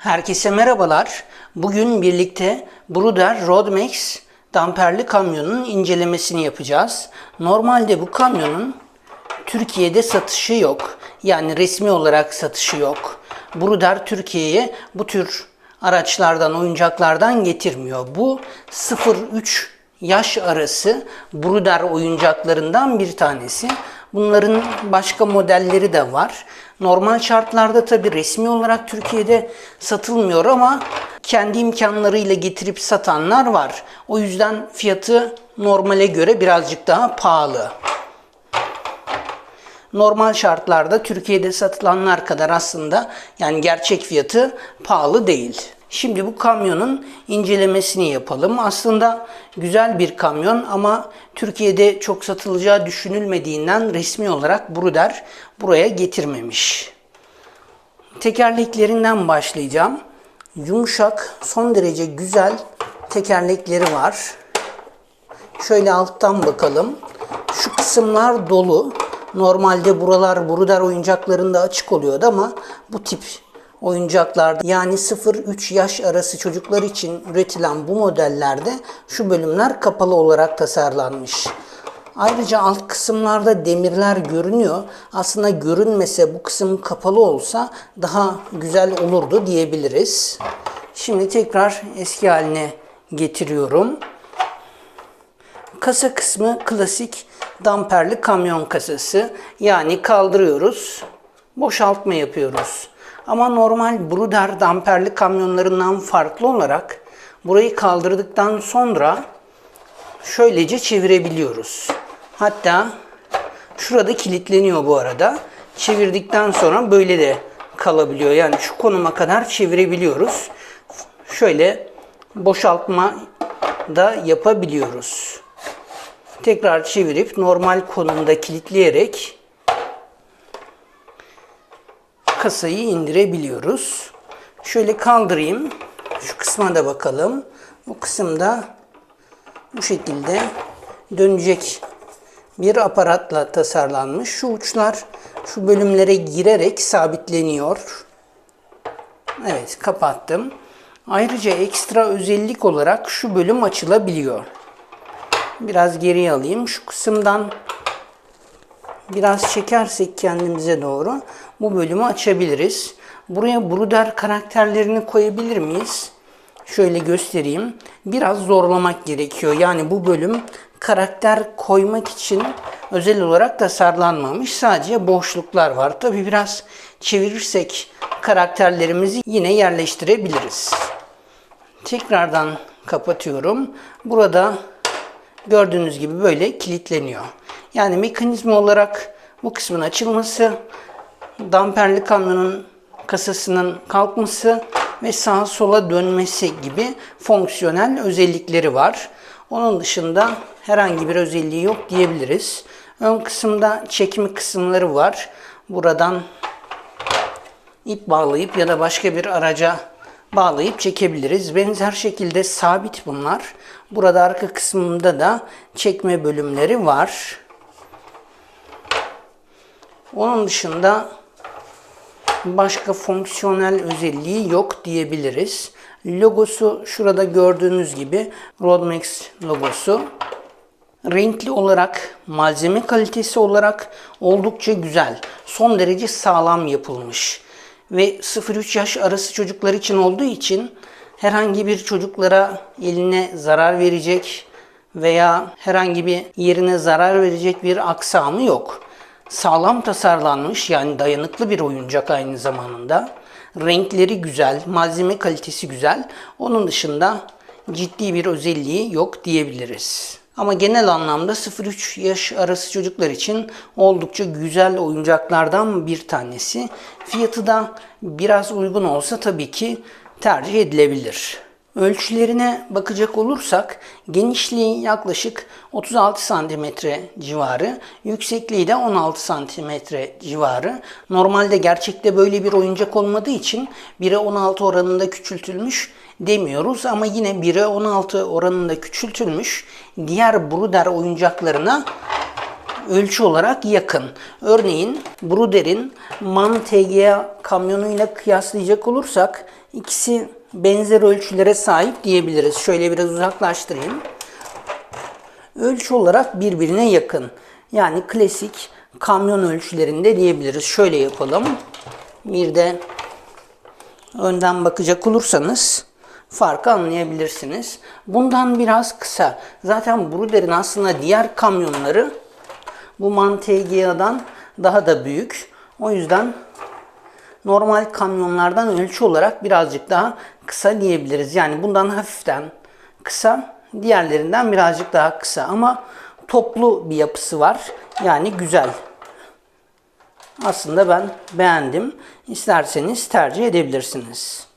Herkese merhabalar. Bugün birlikte Bruder Roadmax damperli kamyonun incelemesini yapacağız. Normalde bu kamyonun Türkiye'de satışı yok. Yani resmi olarak satışı yok. Bruder Türkiye'ye bu tür araçlardan, oyuncaklardan getirmiyor. Bu 0-3 yaş arası Bruder oyuncaklarından bir tanesi. Bunların başka modelleri de var. Normal şartlarda tabi resmi olarak Türkiye'de satılmıyor ama kendi imkanlarıyla getirip satanlar var. O yüzden fiyatı normale göre birazcık daha pahalı. Normal şartlarda Türkiye'de satılanlar kadar aslında yani gerçek fiyatı pahalı değil. Şimdi bu kamyonun incelemesini yapalım. Aslında güzel bir kamyon ama Türkiye'de çok satılacağı düşünülmediğinden resmi olarak Bruder buraya getirmemiş. Tekerleklerinden başlayacağım. Yumuşak, son derece güzel tekerlekleri var. Şöyle alttan bakalım. Şu kısımlar dolu. Normalde buralar Bruder oyuncaklarında açık oluyordu ama bu tip oyuncaklarda yani 0-3 yaş arası çocuklar için üretilen bu modellerde şu bölümler kapalı olarak tasarlanmış. Ayrıca alt kısımlarda demirler görünüyor. Aslında görünmese bu kısım kapalı olsa daha güzel olurdu diyebiliriz. Şimdi tekrar eski haline getiriyorum. Kasa kısmı klasik damperli kamyon kasası. Yani kaldırıyoruz, boşaltma yapıyoruz. Ama normal Bruder damperli kamyonlarından farklı olarak burayı kaldırdıktan sonra şöylece çevirebiliyoruz. Hatta şurada kilitleniyor bu arada. Çevirdikten sonra böyle de kalabiliyor. Yani şu konuma kadar çevirebiliyoruz. Şöyle boşaltma da yapabiliyoruz. Tekrar çevirip normal konumda kilitleyerek kasayı indirebiliyoruz. Şöyle kaldırayım. Şu kısma da bakalım. Bu kısımda bu şekilde dönecek bir aparatla tasarlanmış. Şu uçlar şu bölümlere girerek sabitleniyor. Evet kapattım. Ayrıca ekstra özellik olarak şu bölüm açılabiliyor. Biraz geriye alayım. Şu kısımdan biraz çekersek kendimize doğru bu bölümü açabiliriz. Buraya Bruder karakterlerini koyabilir miyiz? Şöyle göstereyim. Biraz zorlamak gerekiyor. Yani bu bölüm karakter koymak için özel olarak tasarlanmamış. Sadece boşluklar var. Tabi biraz çevirirsek karakterlerimizi yine yerleştirebiliriz. Tekrardan kapatıyorum. Burada gördüğünüz gibi böyle kilitleniyor. Yani mekanizma olarak bu kısmın açılması, damperli kamyonun kasasının kalkması ve sağa sola dönmesi gibi fonksiyonel özellikleri var. Onun dışında herhangi bir özelliği yok diyebiliriz. Ön kısımda çekimi kısımları var. Buradan ip bağlayıp ya da başka bir araca bağlayıp çekebiliriz. Benzer şekilde sabit bunlar. Burada arka kısmında da çekme bölümleri var. Onun dışında başka fonksiyonel özelliği yok diyebiliriz. Logosu şurada gördüğünüz gibi Rodmax logosu. Renkli olarak, malzeme kalitesi olarak oldukça güzel. Son derece sağlam yapılmış. Ve 0-3 yaş arası çocuklar için olduğu için herhangi bir çocuklara eline zarar verecek veya herhangi bir yerine zarar verecek bir aksamı yok. Sağlam tasarlanmış yani dayanıklı bir oyuncak aynı zamanda. Renkleri güzel, malzeme kalitesi güzel. Onun dışında ciddi bir özelliği yok diyebiliriz. Ama genel anlamda 0-3 yaş arası çocuklar için oldukça güzel oyuncaklardan bir tanesi. Fiyatı da biraz uygun olsa tabii ki tercih edilebilir. Ölçülerine bakacak olursak genişliği yaklaşık 36 cm civarı, yüksekliği de 16 cm civarı. Normalde gerçekte böyle bir oyuncak olmadığı için 1'e 16 oranında küçültülmüş demiyoruz ama yine 1'e 16 oranında küçültülmüş diğer Bruder oyuncaklarına ölçü olarak yakın. Örneğin Bruder'in MAN TGA kamyonuyla kıyaslayacak olursak ikisi benzer ölçülere sahip diyebiliriz. Şöyle biraz uzaklaştırayım. Ölçü olarak birbirine yakın. Yani klasik kamyon ölçülerinde diyebiliriz. Şöyle yapalım. Bir de önden bakacak olursanız farkı anlayabilirsiniz. Bundan biraz kısa. Zaten Bruder'in aslında diğer kamyonları bu MAN TGA'dan daha da büyük. O yüzden normal kamyonlardan ölçü olarak birazcık daha kısa diyebiliriz. Yani bundan hafiften kısa, diğerlerinden birazcık daha kısa ama toplu bir yapısı var. Yani güzel. Aslında ben beğendim. İsterseniz tercih edebilirsiniz.